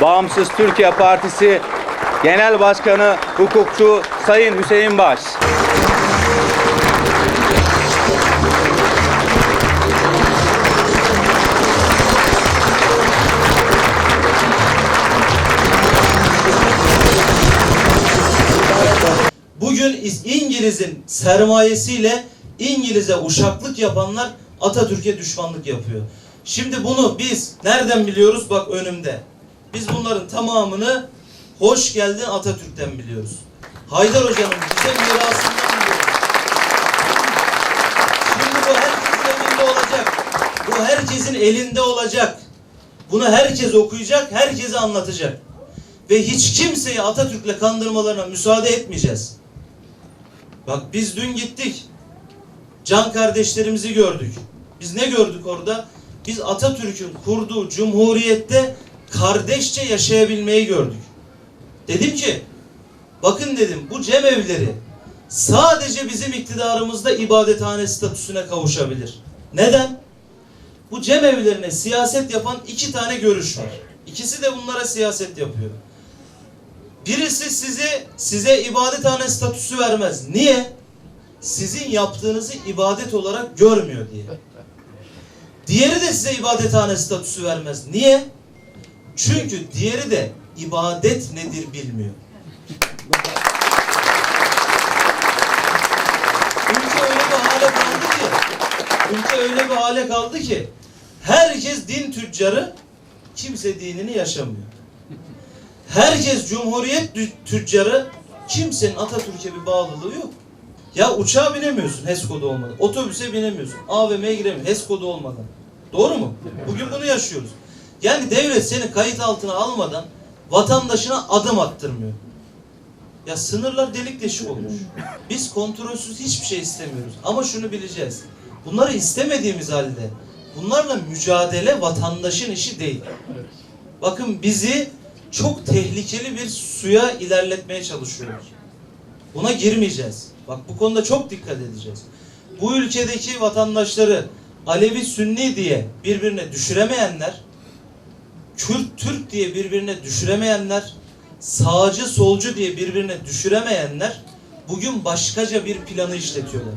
Bağımsız Türkiye Partisi Genel Başkanı Hukukçu Sayın Hüseyin Baş. Bugün İngiliz'in sermayesiyle İngiliz'e uşaklık yapanlar Atatürk'e düşmanlık yapıyor. Şimdi bunu biz nereden biliyoruz? Bak önümde. Biz bunların tamamını hoş geldin Atatürk'ten biliyoruz. Haydar Hoca'nın bize mirasından biliyoruz. Şimdi bu herkesin elinde olacak. Bu herkesin elinde olacak. Bunu herkes okuyacak, herkese anlatacak. Ve hiç kimseyi Atatürk'le kandırmalarına müsaade etmeyeceğiz. Bak biz dün gittik. Can kardeşlerimizi gördük. Biz ne gördük orada? Biz Atatürk'ün kurduğu cumhuriyette kardeşçe yaşayabilmeyi gördük. Dedim ki, bakın dedim bu cemevleri sadece bizim iktidarımızda ibadethane statüsüne kavuşabilir. Neden? Bu cemevlerine siyaset yapan iki tane görüş var. İkisi de bunlara siyaset yapıyor. Birisi size size ibadethane statüsü vermez. Niye? Sizin yaptığınızı ibadet olarak görmüyor diye. Diğeri de size ibadethane statüsü vermez. Niye? Çünkü diğeri de ibadet nedir bilmiyor. Ülke öyle bir hale kaldı ki ülke öyle bir hale kaldı ki herkes din tüccarı kimse dinini yaşamıyor. Herkes cumhuriyet tü- tüccarı kimsenin Atatürk'e bir bağlılığı yok. Ya uçağa binemiyorsun HES kodu olmadan. Otobüse binemiyorsun. AVM'ye giremiyorsun HES kodu olmadan. Doğru mu? Bugün bunu yaşıyoruz. Yani devlet seni kayıt altına almadan vatandaşına adım attırmıyor. Ya sınırlar delik deşik olmuş. Biz kontrolsüz hiçbir şey istemiyoruz. Ama şunu bileceğiz. Bunları istemediğimiz halde bunlarla mücadele vatandaşın işi değil. Bakın bizi çok tehlikeli bir suya ilerletmeye çalışıyorlar. Buna girmeyeceğiz. Bak bu konuda çok dikkat edeceğiz. Bu ülkedeki vatandaşları Alevi Sünni diye birbirine düşüremeyenler, Kürt Türk diye birbirine düşüremeyenler, sağcı solcu diye birbirine düşüremeyenler bugün başkaca bir planı işletiyorlar.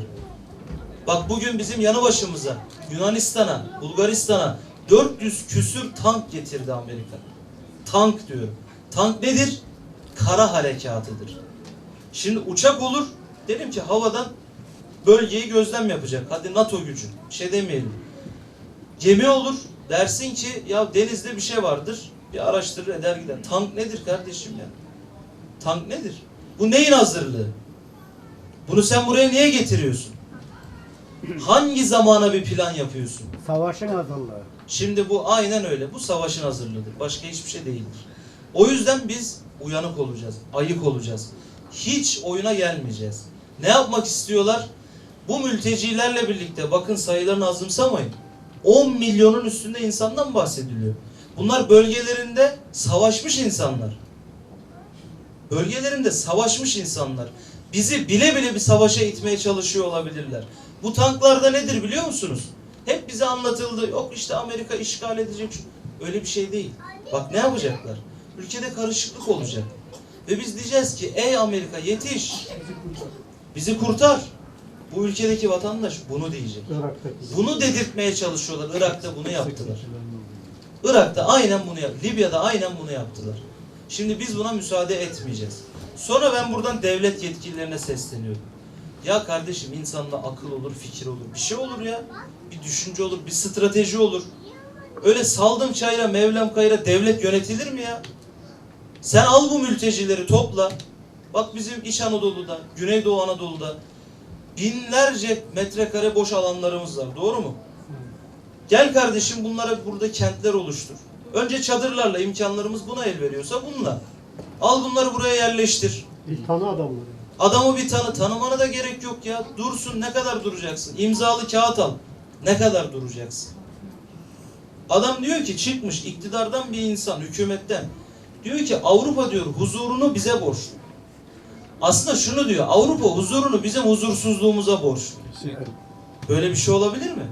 Bak bugün bizim yanı başımıza Yunanistan'a, Bulgaristan'a 400 küsür tank getirdi Amerika. Tank diyorum. Tank nedir? Kara harekatıdır. Şimdi uçak olur. Dedim ki havadan bölgeyi gözlem yapacak. Hadi NATO gücü. Şey demeyelim. Gemi olur. Dersin ki ya denizde bir şey vardır. Bir araştırır eder gider. Tank nedir kardeşim ya? Tank nedir? Bu neyin hazırlığı? Bunu sen buraya niye getiriyorsun? Hangi zamana bir plan yapıyorsun? Savaşın hazırlığı. Şimdi bu aynen öyle. Bu savaşın hazırlığıdır. Başka hiçbir şey değildir. O yüzden biz uyanık olacağız. Ayık olacağız. Hiç oyuna gelmeyeceğiz. Ne yapmak istiyorlar? Bu mültecilerle birlikte bakın sayılarını azımsamayın. 10 milyonun üstünde insandan bahsediliyor. Bunlar bölgelerinde savaşmış insanlar. Bölgelerinde savaşmış insanlar. Bizi bile bile bir savaşa itmeye çalışıyor olabilirler. Bu tanklarda nedir biliyor musunuz? Hep bize anlatıldı. Yok işte Amerika işgal edecek. Öyle bir şey değil. Bak ne yapacaklar? Ülkede karışıklık olacak. Ve biz diyeceğiz ki ey Amerika yetiş. Bizi kurtar. Bu ülkedeki vatandaş bunu diyecek. Bunu dedirtmeye çalışıyorlar. Irak'ta bunu yaptılar. Irak'ta aynen bunu yap. Libya'da aynen bunu yaptılar. Şimdi biz buna müsaade etmeyeceğiz. Sonra ben buradan devlet yetkililerine sesleniyorum. Ya kardeşim insanda akıl olur, fikir olur. Bir şey olur ya. Bir düşünce olur, bir strateji olur. Öyle saldım çayra, mevlam kayra devlet yönetilir mi ya? Sen al bu mültecileri topla. Bak bizim İç Anadolu'da, Güneydoğu Anadolu'da binlerce metrekare boş alanlarımız var. Doğru mu? Gel kardeşim bunlara burada kentler oluştur. Önce çadırlarla imkanlarımız buna el veriyorsa bununla. Al bunları buraya yerleştir. Bir tanı adamları. Adamı bir tanı. Tanımana da gerek yok ya. Dursun ne kadar duracaksın? İmzalı kağıt al. Ne kadar duracaksın? Adam diyor ki çıkmış iktidardan bir insan, hükümetten. Diyor ki Avrupa diyor huzurunu bize borçlu. Aslında şunu diyor. Avrupa huzurunu bizim huzursuzluğumuza borçlu. Böyle bir şey olabilir mi?